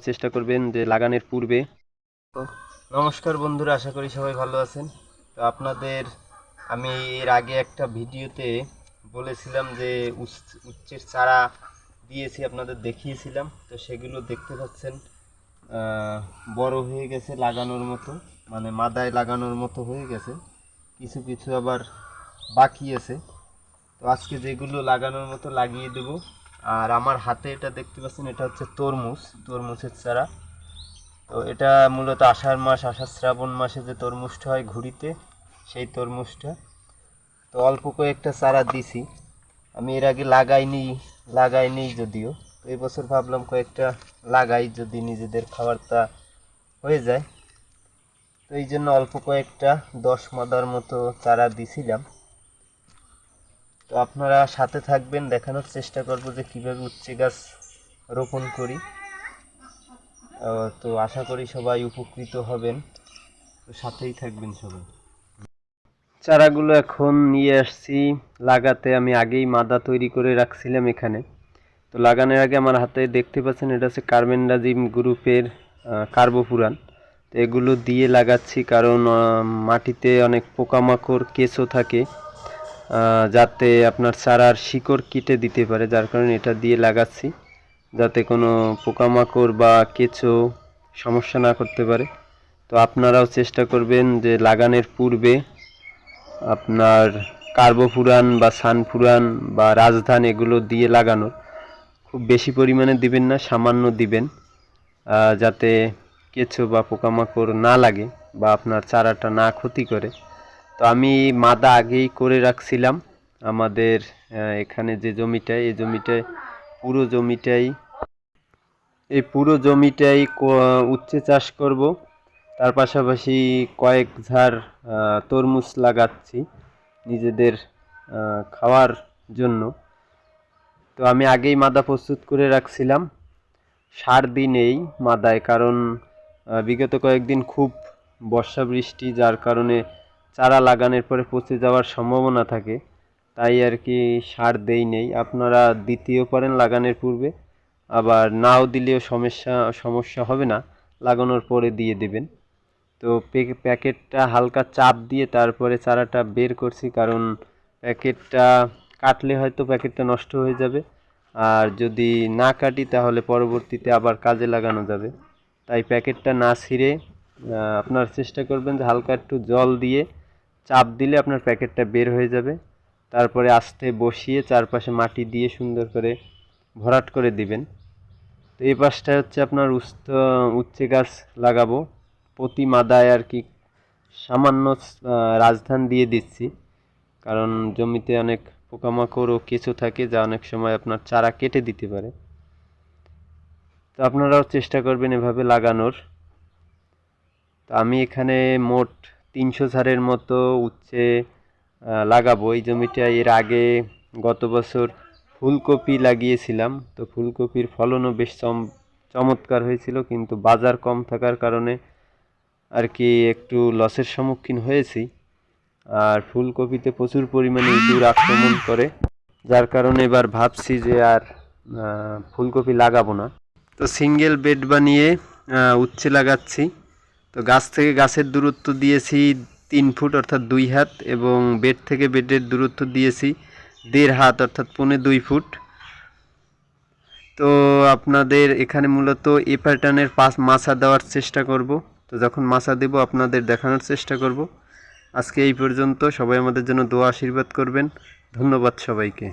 চেষ্টা করবেন যে লাগানোর পূর্বে। নমস্কার বন্ধুরা, আশা করি সবাই ভালো আছেন। তো আপনাদের আমি এর আগে একটা ভিডিওতে বলেছিলাম যে উচ্চের চারা দিয়েছি, আপনাদের দেখিয়েছিলাম। তো সেগুলো দেখতে পাচ্ছেন বড় হয়ে গেছে লাগানোর মতো মানে মাদায় লাগানোর মতো হয়ে গেছে। কিছু কিছু আবার বাকি আছে। তো আজকে যেগুলো লাগানোর মতো লাগিয়ে দেব আর আমার হাতে এটা দেখতে পাচ্ছেন, এটা হচ্ছে তরমুজ, তরমুজের চারা। তো এটা মূলত আষাঢ় মাস, আষাঢ় শ্রাবণ মাসে যে তরমুজটা হয় ঘুরিতে সেই তরমুজটা। তো অল্প কয়েকটা চারা দিছি। আমি এর আগে লাগাইনি লাগাইনি যদিও। তো এই বছর ভাবলাম কয়েকটা লাগাই যদি নিজেদের খাবারটা হয়ে যায়। তো এই জন্য অল্প কয়েকটা দশ মাদার মতো চারা দিছিলাম। তো আপনারা সাথে থাকবেন, দেখানোর চেষ্টা করব যে কীভাবে উচ্ছে গাছ রোপণ করি। তো আশা করি সবাই উপকৃত হবেন। তো সাথেই থাকবেন সবাই। চারাগুলো এখন নিয়ে আসছি। লাগাতে আমি আগেই মাদা তৈরি করে রাখছিলাম এখানে। তো লাগানোর আগে আমার হাতে দেখতে পাচ্ছেন, এটা হচ্ছে কার্বেন্ডাজিম গ্রুপের কার্বোপুরান। তো এগুলো দিয়ে লাগাচ্ছি কারণ মাটিতে অনেক পোকামাকড়, কেঁচো থাকে। যাতে আপনার চারার শিকড় কেটে দিতে পারে, যার কারণে এটা দিয়ে লাগাচ্ছি, যাতে কোনো পোকামাকড় বা কেঁচো সমস্যা না করতে পারে। তো আপনারাও চেষ্টা করবেন যে লাগানোর পূর্বে আপনার কার্বোফুরান বা সানফুরান বা রাজধান এগুলো দিয়ে লাগানোর। খুব বেশি পরিমাণে দিবেন না, সামান্য দিবেন যাতে কেঁচো বা পোকামাকড় না লাগে বা আপনার চারাটা না ক্ষতি করে। তো আমি মাদা আগেই করে রাখছিলাম। আমাদের এখানে যে জমিটায় এই জমিটায় পুরো জমিটাই, এই পুরো জমিটাই উচ্ছে চাষ করব। তার পাশাপাশি কয়েক ঝাড় তরমুজ লাগাচ্ছি নিজেদের খাওয়ার জন্য। তো আমি আগেই মাদা প্রস্তুত করে রাখছিলাম। সার দিনেই মাদায়, কারণ বিগত কয়েকদিন খুব বর্ষা বৃষ্টি, যার কারণে চারা লাগানোর পরে পচে যাওয়ার সম্ভাবনা থাকে, তাই আর কি সার দেই নেই। আপনারা দ্বিতীয় পারেন লাগানোর পূর্বে, আবার নাও দিলেও সমস্যা সমস্যা হবে না, লাগানোর পরে দিয়ে দেবেন। তো প্যাকেটটা হালকা চাপ দিয়ে তারপরে চারাটা বের করছি, কারণ প্যাকেটটা কাটলে হয়তো প্যাকেটটা নষ্ট হয়ে যাবে, আর যদি না কাটি তাহলে পরবর্তীতে আবার কাজে লাগানো যাবে। তাই প্যাকেটটা না ছিঁড়ে আপনার চেষ্টা করবেন যে হালকা একটু জল দিয়ে চাপ দিলে আপনার প্যাকেটটা বের হয়ে যাবে। তারপরে আস্তে বসিয়ে চারপাশে মাটি দিয়ে সুন্দর করে ভরাট করে দিবেন। তো এই পাশটা হচ্ছে আপনার উস্ত, উচ্ছে গাছ লাগাবো। প্রতি মাদায় আর কি সামান্য রাজধান দিয়ে দিচ্ছি। কারণ জমিতে অনেক পোকামাকড় ও কেঁচো থাকে যা অনেক সময় আপনার চারা কেটে দিতে পারে। তো আপনারাও চেষ্টা করবেন এভাবে লাগানোর। তো আমি এখানে মোট তিনশো সারের মতো উচ্ছে লাগাবো। এই জমিটা এর আগে গত বছর ফুলকপি লাগিয়েছিলাম। তো ফুলকপির ফলনও বেশ চম, চমৎকার হয়েছিল, কিন্তু বাজার কম থাকার কারণে আর কি একটু লসের সম্মুখীন হয়েছি। আর ফুলকপিতে প্রচুর পরিমাণে ইঁদুর আক্রমণ করে, যার কারণে এবার ভাবছি যে আর ফুলকপি লাগাবো না। তো সিঙ্গেল বেড বানিয়ে উচ্ছে লাগাচ্ছি। তো গাছ থেকে গাছের দূরত্ব দিয়েছি তিন ফুট, অর্থাৎ দুই হাত, এবং বেড থেকে বেডের দূরত্ব দিয়েছি দেড় হাত, অর্থাৎ পৌনে দুই ফুট। তো আপনাদের এখানে মূলত এ প্যাটার্নের পাঁচ মাছা দেওয়ার চেষ্টা করব। তো যখন মাছা দেব, আপনাদের দেখানোর চেষ্টা করব। আজকে এই পর্যন্ত সবাই আমাদের জন্য দোয়া আশীর্বাদ করবেন। ধন্যবাদ সবাইকে।